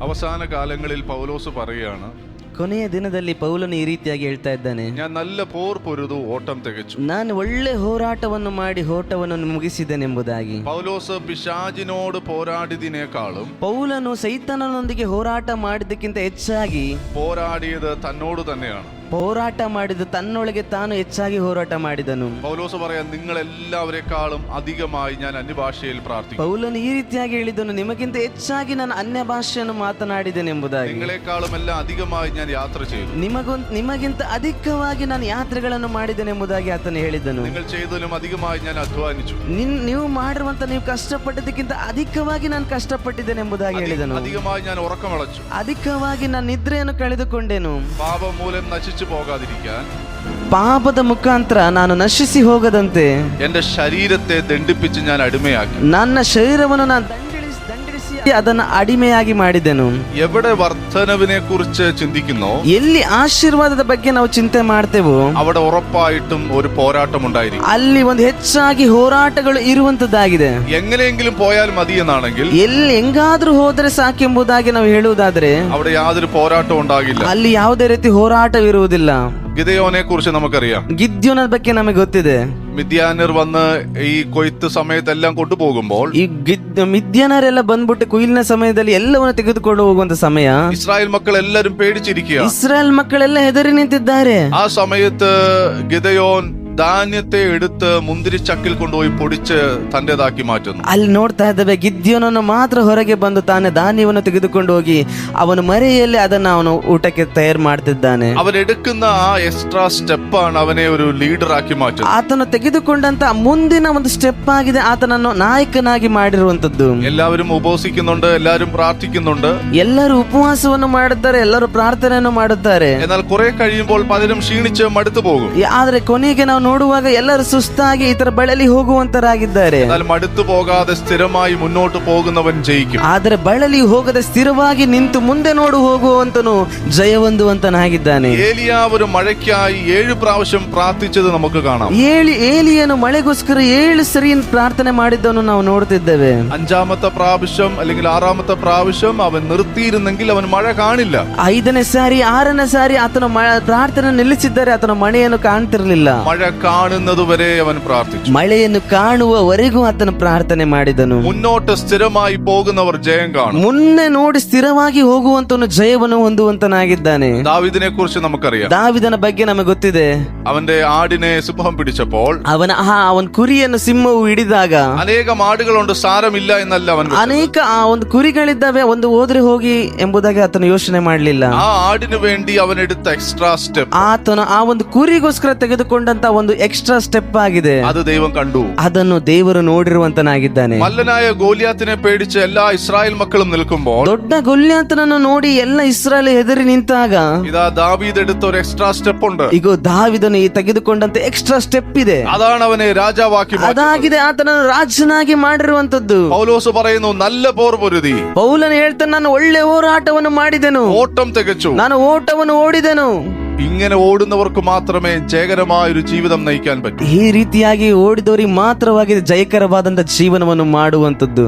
അവസാന കാലങ്ങളിൽ പൗലോസ് പറയുകയാണ് ಕೊನೆಯ ದಿನದಲ್ಲಿ ಪೌಲನು ಈ ರೀತಿಯಾಗಿ ಹೇಳ್ತಾ ಇದ್ದಾನೆ ഞാൻ നല്ല പോർ പൊരുതു ഓട്ടം തികച്ചു ನಾನು ಒಳ್ಳೆ ಹೋರಾಟವನ್ನು ಮಾಡಿ ಹೋರಾಟವನ್ನು ಮುಗಿಸಿದ್ದೇನೆಂಬುದಾಗಿ പൗലോസ് പിശാചിനോട് പോരാടിയതിനേക്കാളും ಪೌಲನು ಸೈತನನೊಂದಿಗೆ ಹೋರಾಟ ಮಾಡಿದ್ದಕ್ಕಿಂತ ಹೆಚ್ಚಾಗಿ പോരാടിയത് തന്നോട് തന്നെയാണ് ಹೋರಾಟ ಮಾಡಿದ ತನ್ನೊಳಗೆ ತಾನು ಹೆಚ್ಚಾಗಿ ಹೋರಾಟ ಮಾಡಿದನು പൗലോസ് പറയാൻ നിങ്ങൾ എല്ലാവരെക്കാളും അധികമായി ഞാൻ അന്യഭാഷയിൽ പ്രാർത്ഥിക്കും ಪೌಲನು ಈ ರೀತಿಯಾಗಿ ಹೇಳಿದನು ನಿಮಗಿಂತ ಹೆಚ್ಚಾಗಿ ನಾನು ಅನ್ಯ ಭಾಷೆಯನ್ನು ಮಾತನಾಡಿದೆನೆಂಬುದಾಗಿ നിങ്ങളെക്കാളും എല്ലാം അധികമായി ഞാൻ യാത്ര ചെയ്തു ನಿಮಗೊಂದ್ ನಿಮಗಿಂತ ಅಧಿಕವಾಗಿ ನಾನು ಯಾತ್ರೆಗಳನ್ನು ಮಾಡಿದೆನೆಂಬುದಾಗಿ ಆತನು ಹೇಳಿದನು നിങ്ങൾ ചെയ്തതിലും അധികമായി ഞാൻ അധ്വാനിച്ചു ನಿನ್ ನೀವು ಮಾಡಿರುವಂತ ನೀವು ಕಷ್ಟಪಟ್ಟದಕ್ಕಿಂತ ಅಧಿಕವಾಗಿ ನಾನು ಕಷ್ಟಪಟ್ಟಿದ್ದೇನೆಂಬುದಾಗಿ അധി- ಹೇಳಿದನು അധികമായി ഞാൻ ഉറക്കമളച്ചു അധികವಾಗಿ ನಾನು ನಿದ್ರೆಯನ್ನು ಕಳೆದುಕೊಂಡೆನು പാപം മൂലം നശിച്ച പോകാതിരിക്കാൻ ಪಾಪದ ಮುಖಾಂತರ ನಾನು ನಶಿಸಿ ಹೋಗದಂತೆ എന്റെ ശരീരത്തെ ദണ്ഡിപ്പിച്ച് ഞാൻ അടിമയാക്കി ನನ್ನ ಶರೀರವನ್ನು ನಾನು ದಂಡಿಸಿ ದಂಡಿಸಿ ಅದನ್ನು ಅಡಿಮೆಯಾಗಿ ಮಾಡಿದೆನು എവിടെ വർധനവിനെ കുറിച്ച് ചിന്തിക്കുന്നോ ಎಲ್ಲಿ ಆಶೀರ್ವಾದದ ಬಗ್ಗೆ ನಾವು ಚಿಂತೆ ಮಾಡ್ತೇವೋ അവിടെ ഉറപ്പായിട്ടും ഒരു പോരാട്ടം ഉണ്ടായിരിക്കും ಅಲ್ಲಿ ಒಂದು ಹೆಚ್ಚಾಗಿ ಹೋರಾಟಗಳು ಇರುವಂತದ್ದಾಗಿದೆ എങ്ങനെയെങ്കിലും പോയാൽ മതി എന്നാണെങ്കിൽ ಎಲ್ಲಿ ಹೆಂಗಾದ್ರೂ ಹೋದರೆ ಸಾಕೆಂಬುದಾಗಿ ನಾವು ಹೇಳುವುದಾದ್ರೆ അവിടെ യാതൊരു പോരാട്ടവും ഉണ്ടാകില്ല ಅಲ್ಲಿ ಯಾವುದೇ ರೀತಿ ಹೋರಾಟವಿರುವುದಿಲ್ಲ ഗിതയോനെ കുറിച്ച് നമുക്കറിയാം ಗಿದ್ಯೋನದ ಬಗ್ಗೆ ನಮಗೆ ಗೊತ್ತಿದೆ മിഥ്യാനർ വന്ന് ഈ കൊയ്ത്ത് സമയത്തെല്ലാം കൊണ്ടുപോകുമ്പോൾ ಈ ಗಿದ್ ಮಿದ್ಯನರೆಲ್ಲ ಬಂದ್ಬಿಟ್ಟು ಕುಯಿಲಿನ ಸಮಯದಲ್ಲಿ ಎಲ್ಲವನ್ನು ತೆಗೆದುಕೊಂಡು ಹೋಗುವಂತ ಸಮಯ ഇസ്രായേൽ മക്കൾ എല്ലാരും പേടിച്ചിരിക്കുക ಇಸ್ರಾಯೇಲ್ ಮಕ್ಕಳೆಲ್ಲ ಹೆದರಿ ನಿಂತಿದ್ದಾರೆ ആ സമയത്ത് ഗിതയോൻ ധാന്യത്തെ എടുത്ത് മുന്തിരിച്ചക്കിൽ കൊണ്ടുപോയി പൊടിച്ച് തന്റേതാക്കി മാറ്റുന്നു ಅಲ್ಲಿ ನೋಡ್ತಾ ಇದ್ದೇವೆ ಗಿದ್ಯೋನನ್ನು ಮಾತ್ರ ಹೊರಗೆ ಬಂದು ತಾನೇ ಧಾನ್ಯವನ್ನು ತೆಗೆದುಕೊಂಡು ಹೋಗಿ ಅವನು ಮರೆಯಲ್ಲಿ ಅದನ್ನ ಅವನು ಊಟಕ್ಕೆ ತಯಾರು ಮಾಡ್ತಿದ್ದಾನೆ അവൻ എടുക്കുന്ന ആ എക്സ്ട്രാ സ്റ്റെപ്പാണ് അവനെ ഒരു ലീഡറാക്കി മാറ്റുന്നത് ಆತನು ತೆಗೆದುಕೊಂಡಂತ ಮುಂದಿನ ಒಂದು ಸ್ಟೆಪ್ ಆಗಿದೆ ಆತನನ್ನು ನಾಯಕನಾಗಿ ಮಾಡಿರುವಂತದ್ದು എല്ലാവരും ഉപവസിക്കുന്നുണ്ട് എല്ലാവരും പ്രാർത്ഥിക്കുന്നുണ്ട് ಎಲ್ಲರೂ ಉಪವಾಸವನ್ನು ಮಾಡುತ್ತಾರೆ ಎಲ್ಲರೂ ಪ್ರಾರ್ಥನೆಯನ್ನು ಮಾಡುತ್ತಾರೆ എന്നാൽ കുറെ കഴിയുമ്പോൾ പലരും ക്ഷീണിച്ച് മടുത്തു പോകും ಆದ್ರೆ ಕೊನೆಗೆ ನಾವು ನೋಡುವಾಗ ಎಲ್ಲರೂ ಸುಸ್ತಾಗಿ ಇತರ ಬಳಲಿ ಹೋಗುವಂತರಾಗಿದ್ದಾರೆ എന്നാൽ മടുത്തു പോകാതെ സ്ഥിരമായി മുന്നോട്ട് പോകുന്നവൻ ജയിക്കും ಆದರೆ ಬಳಲಿ ಹೋಗದೆ ಸ್ಥಿರವಾಗಿ ನಿಂತು ಮುಂದೆ ನೋಡು ಹೋಗುವಂತನು ಜಯವೊಂದುವಂತನಾಗಿದ್ದಾನೆ ഏലിയാവ് ഒരു മഴയ്ക്കായി ഏഴ് പ്രാവശ്യം പ്രാർത്ഥിച്ചത് നമുക്ക് കാണാം ಏಳಿ ಏಲಿಯನು ಮಳೆಗೋಸ್ಕರ ಏಳು ಸರಿ ಪ್ರಾರ್ಥನೆ ಮಾಡಿದ್ದನ್ನು ನಾವು ನೋಡ್ತಿದ್ದೇವೆ അഞ്ചാമത്തെ പ്രാവശ്യം അല്ലെങ്കിൽ ആറാമത്തെ പ്രാവശ്യം അവൻ നിർത്തിയിരുന്നെങ്കിൽ അവൻ മഴ കാണില്ല ಐದನೇ ಸಾರಿ ಆರನೇ ಸಾರಿ ಆತನ ಮ- ಪ್ರಾರ್ಥನೆ ನಿಲ್ಲಿಸಿದ್ದಾರೆ ಆತನ ಮಳೆಯನ್ನು ಕಾಣ್ತಿರ್ಲಿಲ್ಲ മഴ കാണുന്നതുവരെ അവൻ പ്രാർത്ഥിച്ചു ಮಳೆಯನ್ನು ಕಾಣುವವರೆಗೂ ಆತನ ಪ್ರಾರ್ಥನೆ ಮಾಡಿದನು മുന്നോട്ട് സ്ഥിരമായി പോകുന്നവർ ജയം കാണും ಮುನ್ನೆ ನೋಡಿ ಸ್ಥಿರವಾಗಿ ಹೋಗುವಂತನು ಜಯವನ್ನು ಹೊಂದುವಂತನಾಗಿದ್ದಾನೆ ദാവിദിനെ കുറിച്ച് നമുക്കറിയാം ದಾವಿದನ ಬಗ್ಗೆ ನಮಗೆ ಗೊತ್ತಿದೆ അവന്റെ ആടിനെ സിംഹം പിടിച്ചപ്പോൾ ಅವನ ಆ ಅವನ ಕುರಿಯನ್ನು ಸಿಂಹವು ಹಿಡಿದಾಗ അനേകം ആടുകളുണ്ട് സാരമില്ല എന്നല്ല അവൻ വെച്ചത്. ಅನೇಕ ಆ ಒಂದು ಕುರಿಗಳಿದ್ದಾವೆ ಒಂದು ಹೋದ್ರೆ ಹೋಗಿ ಎಂಬುದಾಗಿ ಆತನು ಯೋಚನೆ ಮಾಡಲಿಲ್ಲ ആ ആടിനു വേണ്ടി അവൻ എടുത്ത എക്സ്ട്രാ സ്റ്റെപ്പ് ಆತನು ಆ ಒಂದು ಕುರಿಗೋಸ್ಕರ ತೆಗೆದುಕೊಂಡಂತ ಒಂದು ಎಕ್ಸ್ಟ್ರಾ ಸ್ಟೆಪ್ ಆಗಿದೆ അത് ദൈവം കണ്ടു ಅದನ್ನು ದೇವರು ನೋಡಿರುವಂತನಾಗಿದ್ದಾನೆ മല്ലനായ ഗോലിയാത്തിനെ പേടിച്ച് എല്ലാ ഇസ്രായേൽ മക്കളും നിൽക്കുമ്പോൾ ದೊಡ್ಡ ಗೊಲ್ಯಾಂತನನ್ನು ನೋಡಿ ಎಲ್ಲ ಇಸ್ರಾಯೇಲ್ ಹೆದರಿ ನಿಂತಾಗ ഇതാ ദാവീദ് എടുത്ത ഒരു എക്സ്ട്രാ സ്റ്റെപ്പ് ഉണ്ട് ಈಗ ದಾವಿದನು ಈ ತೆಗೆದುಕೊಂಡಂತ ಎಕ್ಸ್ಟ್ರಾ ಸ್ಟೆಪ್ ಇದೆ അതാണ് അവനെ രാജാവാക്കി മാറ്റുന്നത്. ಅದಾಗಿದೆ ಆತನನ್ನು ರಾಜನಾಗಿ ಮಾಡಿರುವಂತದ್ದು പൗലോസ് പറയുന്നു നല്ല പോർ പൊരുതി ಪೌಲನು ಹೇಳ್ತಾನೆ ನಾನು ಒಳ್ಳೆ ಹೋರಾಟವನ್ನು ಮಾಡಿದೆನು ഓട്ടം തികച്ചു ನಾನು ಓಟವನ್ನು ಓಡಿದೆನು ഇങ്ങനെ ഓടുന്നവർക്ക് മാത്രമേ ജയകരമായ ഒരു ജീവിതം നയിക്കാൻ പറ്റൂ ಈ ರೀತಿಯಾಗಿ ಓಡಿದವರಿಗೆ ಮಾತ್ರವಾಗಿ ಜಯಕರವಾದಂತ ಜೀವನವನ್ನು ಮಾಡುವಂತದ್ದು